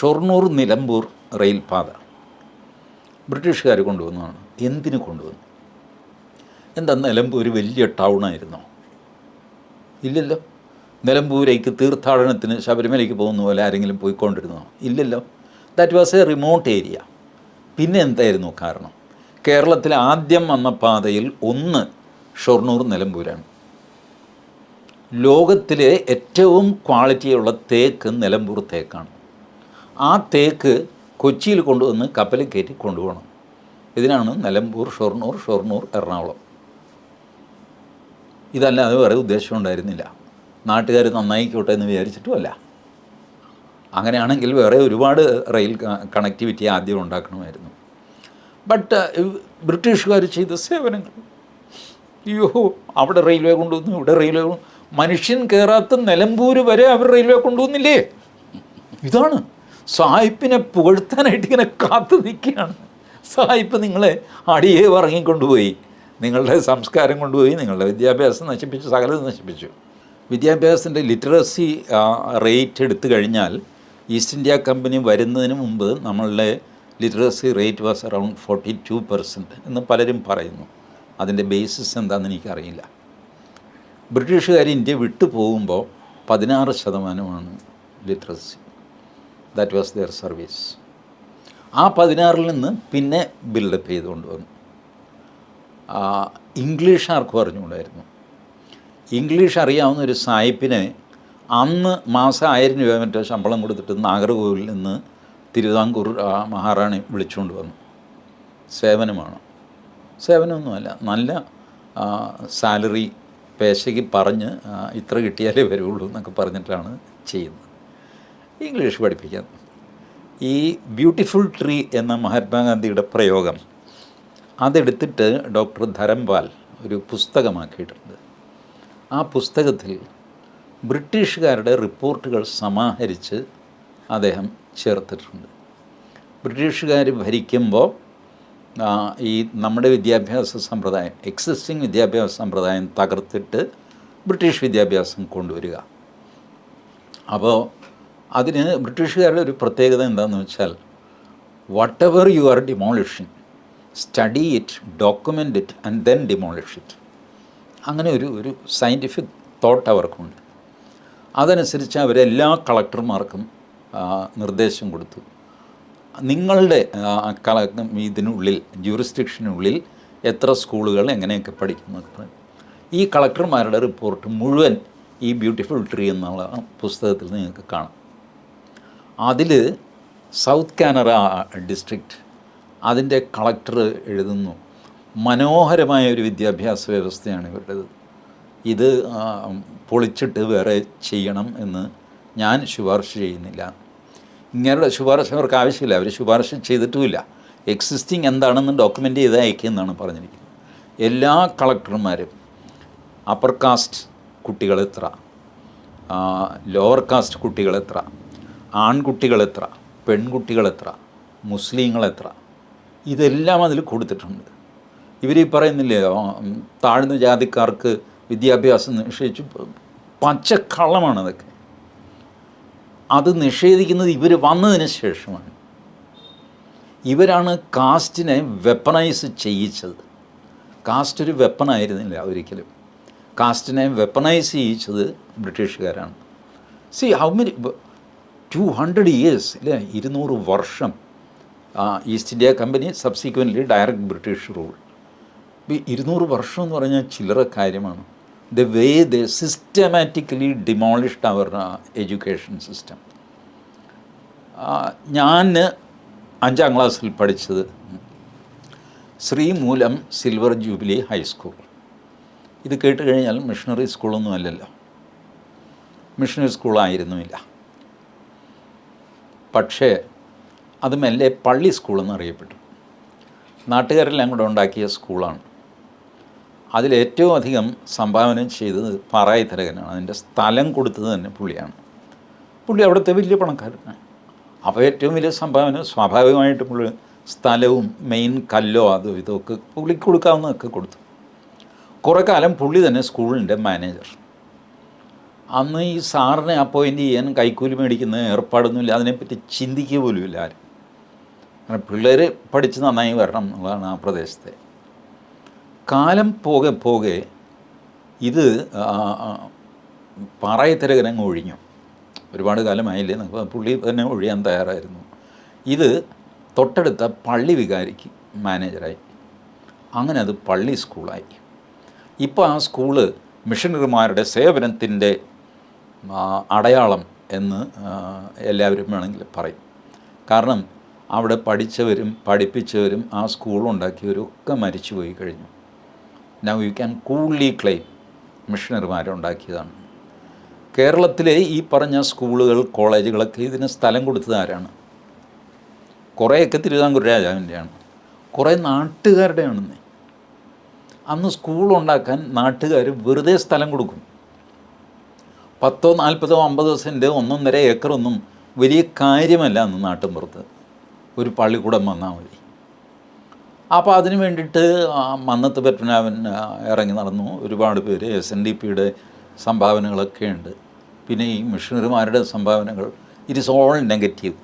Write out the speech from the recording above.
ഷൊർണൂർ നിലമ്പൂർ റെയിൽപാത ബ്രിട്ടീഷുകാർ കൊണ്ടുവന്നതാണ്. എന്തിനു കൊണ്ടുവന്നു? എന്താ നിലമ്പൂർ വലിയ ടൗൺ ആയിരുന്നോ? ഇല്ലല്ലോ. നിലമ്പൂരേക്ക് തീർത്ഥാടനത്തിന് ശബരിമലയ്ക്ക് പോകുന്ന പോലെ ആരെങ്കിലും പോയിക്കൊണ്ടിരുന്നോ? ഇല്ലല്ലോ. That was a remote area പിന്നെ എന്തായിരുന്നു കാരണം? കേരളത്തിൽ ആദ്യം വന്ന പാതയിൽ ഒന്ന് ഷൊർണൂർ നിലമ്പൂരാണ്. ലോകത്തിലെ ഏറ്റവും ക്വാളിറ്റിയുള്ള തേക്ക് നിലമ്പൂർ തേക്കാണ്. ആ തേക്ക് കൊച്ചിയിൽ കൊണ്ടുവന്ന് കപ്പലിൽ കയറ്റി കൊണ്ടുപോകണം. ഇതിനാണ് നിലമ്പൂർ ഷൊർണൂർ ഷൊർണൂർ എറണാകുളം. ഇതല്ലാതെ വേറെ ഉദ്ദേശം ഉണ്ടായിരുന്നില്ല. നാട്ടുകാർ നന്നായിക്കോട്ടെ എന്ന് വിചാരിച്ചിട്ടുമല്ല. അങ്ങനെയാണെങ്കിൽ വേറെ ഒരുപാട് റെയിൽ കണക്ടിവിറ്റി ആദ്യം ഉണ്ടാക്കണമായിരുന്നു. ബട്ട് ബ്രിട്ടീഷുകാർ ചെയ്ത സേവനങ്ങൾ. അയ്യോ അവിടെ റെയിൽവേ കൊണ്ടുവന്നു ഇവിടെ റെയിൽവേ മനുഷ്യൻ കയറാത്ത നിലമ്പൂർ വരെ അവർ റെയിൽവേ കൊണ്ടുവന്നില്ലേ? ഇതാണ്. സായിപ്പിനെ പുകഴ്ത്താനായിട്ട് ഇങ്ങനെ കാത്തു നിൽക്കുകയാണ്. സായിപ്പ് നിങ്ങളെ അടിയെ ഇറങ്ങിക്കൊണ്ടുപോയി നിങ്ങളുടെ സംസ്കാരം കൊണ്ടുപോയി നിങ്ങളുടെ വിദ്യാഭ്യാസം നശിപ്പിച്ചു സകലത് നശിപ്പിച്ചു. വിദ്യാഭ്യാസത്തിന്റെ ലിറ്ററസി റേറ്റ് എടുത്തു കഴിഞ്ഞാൽ ഈസ്റ്റ് ഇന്ത്യ കമ്പനി വരുന്നതിന് മുമ്പ് നമ്മളുടെ literacy rate was around forty two percent എന്ന് പലരും പറയുന്നു. അതിന്റെ ബേസിസ് എന്താണെന്ന് എനിക്കറിയില്ല. ബ്രിട്ടീഷുകാർ ഇന്ത്യ വിട്ടു പോകുമ്പോൾ പതിനാറ് ശതമാനമാണ് literacy. That was their service ആ പതിനാറിൽ നിന്ന് പിന്നെ ബിൽഡപ്പ് ചെയ്തുകൊണ്ട് വന്നു ഇംഗ്ലീഷ് ആർക്കും അറിഞ്ഞുകൂടായിരുന്നു. ഇംഗ്ലീഷ് അറിയാവുന്ന ഒരു സായിപ്പിനെ അന്ന് മാസം ആയിരം രൂപ മറ്റോ ശമ്പളം കൊടുത്തിട്ട് നാഗർകോവിൽ നിന്ന് തിരുവിതാംകൂർ മഹാറാണി വിളിച്ചുകൊണ്ട് വന്നു. സേവനമാണ്. സേവനമൊന്നുമല്ല നല്ല സാലറി പേശയ്ക്ക് പറഞ്ഞ് ഇത്ര കിട്ടിയാലേ വരുള്ളൂ എന്നൊക്കെ പറഞ്ഞിട്ടാണ് ചെയ്യുന്നത്. ഇംഗ്ലീഷ് പഠിപ്പിക്കാൻ ഈ ബ്യൂട്ടിഫുൾ ട്രീ എന്ന മഹാത്മാഗാന്ധിയുടെ പ്രയോഗം അതെടുത്തിട്ട് ഡോക്ടർ ധരംപാൽ ഒരു പുസ്തകമാക്കിയിട്ടുണ്ട്. ആ പുസ്തകത്തിൽ ബ്രിട്ടീഷുകാരുടെ റിപ്പോർട്ടുകൾ സമാഹരിച്ച് അദ്ദേഹം ചേർത്തിട്ടുണ്ട്. ബ്രിട്ടീഷുകാർ ഭരിക്കുമ്പോൾ ഈ നമ്മുടെ വിദ്യാഭ്യാസ സമ്പ്രദായം എക്സിസ്റ്റിംഗ് വിദ്യാഭ്യാസ സമ്പ്രദായം തകർത്തിട്ട് ബ്രിട്ടീഷ് വിദ്യാഭ്യാസം കൊണ്ടുവരിക. അപ്പോൾ അതിന് ബ്രിട്ടീഷുകാരുടെ ഒരു പ്രത്യേകത എന്താണെന്ന് വെച്ചാൽ whatever you are demolishing study it document it and then demolish it അങ്ങനെ ഒരു ഒരു സയന്റിഫിക് തോട്ട് അവർക്കുണ്ട്. അതനുസരിച്ച് അവരെല്ലാ കളക്ടർമാർക്കും നിർദ്ദേശം കൊടുത്തു. നിങ്ങളുടെ കല ഇതിനുള്ളിൽ ജൂറിസ്ഡിക്ഷനുള്ളിൽ എത്ര സ്കൂളുകൾ എങ്ങനെയൊക്കെ പഠിക്കുന്നു. ഈ കളക്ടർമാരുടെ റിപ്പോർട്ട് മുഴുവൻ ഈ ബ്യൂട്ടിഫുൾ ട്രീ എന്നുള്ള പുസ്തകത്തിൽ നിങ്ങൾക്ക് കാണാം. അതിൽ സൗത്ത് കാനറ ഡിസ്ട്രിക്റ്റ് അതിന്റെ കളക്ടർ എഴുതുന്നു. മനോഹരമായ ഒരു വിദ്യാഭ്യാസ വ്യവസ്ഥയാണ് ഇവരുടേത്. ഇത് പൊളിച്ചിട്ട് വേറെ ചെയ്യണം എന്ന് ഞാൻ ശുപാർശ ചെയ്യുന്നില്ല. ഇങ്ങനെയുള്ള ശുപാർശ അവർക്ക് ആവശ്യമില്ല. അവർ ശുപാർശ ചെയ്തിട്ടുമില്ല. എക്സിസ്റ്റിംഗ് എന്താണെന്ന് ഡോക്യുമെന്റ് ചെയ്ത് അയക്കുമെന്നാണ് പറഞ്ഞിരിക്കുന്നത്. എല്ലാ കളക്ടർമാരും അപ്പർ കാസ്റ്റ് കുട്ടികൾ എത്ര? ലോവർ കാസ്റ്റ് കുട്ടികൾ എത്ര? ആൺകുട്ടികൾ എത്ര പെൺകുട്ടികൾ എത്ര മുസ്ലിങ്ങൾ എത്ര ഇതെല്ലാം അതിൽ കൊടുത്തിട്ടുണ്ട്. ഇവർ ഈ പറയുന്നില്ലേ താഴ്ന്ന ജാതിക്കാർക്ക് വിദ്യാഭ്യാസം നിഷേധിച്ചു പച്ചക്കള്ളമാണ് അതൊക്കെ. അത് നിഷേധിക്കുന്നത് ഇവർ വന്നതിന് ശേഷമാണ്. ഇവരാണ് കാസ്റ്റിനെ വെപ്പണൈസ് ചെയ്യിച്ചത്. കാസ്റ്റ് ഒരു വെപ്പണായിരുന്നില്ല ഒരിക്കലും. കാസ്റ്റിനെ വെപ്പണൈസ് ചെയ്യിച്ചത് ബ്രിട്ടീഷുകാരാണ്. See how many two hundred years അല്ലെ ഇരുന്നൂറ് വർഷം East India Company subsequently direct British rule ഇപ്പോൾ ഇരുന്നൂറ് വർഷം എന്ന് പറഞ്ഞാൽ ചില്ലറ കാര്യമാണ്. The way the systematically demolished our education system ഞാൻ അഞ്ചാം ക്ലാസ്സിൽ പഠിച്ചത് ശ്രീമൂലം സിൽവർ ജൂബിലി ഹൈസ്കൂൾ ഇത് കേട്ട് കഴിഞ്ഞാൽ മിഷണറി സ്കൂളൊന്നും അല്ലല്ലോ. മിഷണറി സ്കൂളായിരുന്നുമില്ല പക്ഷേ അത് മെല്ലെ പള്ളി സ്കൂളെന്ന് അറിയപ്പെട്ടു. നാട്ടുകാരെല്ലാം കൂടെ ഉണ്ടാക്കിയ സ്കൂളാണ്. അതിലേറ്റവും അധികം സംഭാവന ചെയ്തത് പാറായി തലകനാണ് അതിന്റെ സ്ഥലം കൊടുത്തത് തന്നെ പുള്ളിയാണ്. പുള്ളി അവിടുത്തെ വലിയ പണക്കാരനാണ്. അപ്പോൾ ഏറ്റവും വലിയ സംഭാവന സ്വാഭാവികമായിട്ട് പുള്ളി സ്ഥലവും മെയിൻ കല്ലോ അതോ ഇതൊക്കെ പുള്ളിക്ക് കൊടുക്കാവുന്നതൊക്കെ കൊടുത്തു. കുറേ കാലം പുള്ളി തന്നെ സ്കൂളിന്റെ മാനേജർ. അന്ന് ഈ സാറിനെ അപ്പോയിന്റ് ചെയ്യാൻ കൈക്കൂലി മേടിക്കുന്ന ഏർപ്പാടൊന്നുമില്ല. അതിനെപ്പറ്റി ചിന്തിക്കുക ഇല്ല ആരും. കാരണം പിള്ളേർ പഠിച്ച് നന്നായി വരണം എന്നുള്ളതാണ് ആ പ്രദേശത്തെ. കാലം പോകെ പോകെ ഇത് പാറായത്തിരകനങ്ങ് ഒഴിഞ്ഞു. ഒരുപാട് കാലമായില്ലേ? പുള്ളി തന്നെ ഒഴിയാൻ തയ്യാറായിരുന്നു. ഇത് തൊട്ടടുത്ത പള്ളി വികാരിക്ക് മാനേജറായി. അങ്ങനെ അത് പള്ളി സ്കൂളായി. ഇപ്പോൾ ആ സ്കൂൾ മിഷണറിമാരുടെ സേവനത്തിന്റെ അടയാളം എന്ന് എല്ലാവരും വേണമെങ്കിൽ പറയും. കാരണം അവിടെ പഠിച്ചവരും പഠിപ്പിച്ചവരും ആ സ്കൂൾ ഉണ്ടാക്കിയവരും ഒക്കെ മരിച്ചു പോയി കഴിഞ്ഞു. Now you can coolly claim മിഷണറിമാരുണ്ടാക്കിയതാണ്. കേരളത്തിലെ ഈ പറഞ്ഞ സ്കൂളുകൾ കോളേജുകളൊക്കെ ഇതിന് സ്ഥലം കൊടുത്തത് ആരാണ്? കുറേയൊക്കെ തിരുവിതാംകൂർ രാജാവിന്റെയാണ്. കുറേ നാട്ടുകാരുടെയാണെന്നേ. അന്ന് സ്കൂളുണ്ടാക്കാൻ നാട്ടുകാർ വെറുതെ സ്ഥലം കൊടുക്കും. പത്തോ നാൽപ്പതോ അമ്പതോ സെന്റ് ഒന്നൊന്നര ഏക്കറൊന്നും വലിയ കാര്യമല്ല അന്ന് നാട്ടിൻപുറത്ത്. ഒരു പള്ളിക്കൂടം വന്നാൽ മതി. അപ്പോൾ അതിന് വേണ്ടിയിട്ട് മന്നത്ത് പത്മനാഭൻ ഇറങ്ങി നടന്നു. ഒരുപാട് പേര് എസ് എൻ ഡി പിയുടെ സംഭാവനകളൊക്കെ ഉണ്ട്. പിന്നെ ഈ മിഷണറിമാരുടെ സംഭാവനകൾ ഇറ്റ് ഇസ് ഓൾ നെഗറ്റീവ്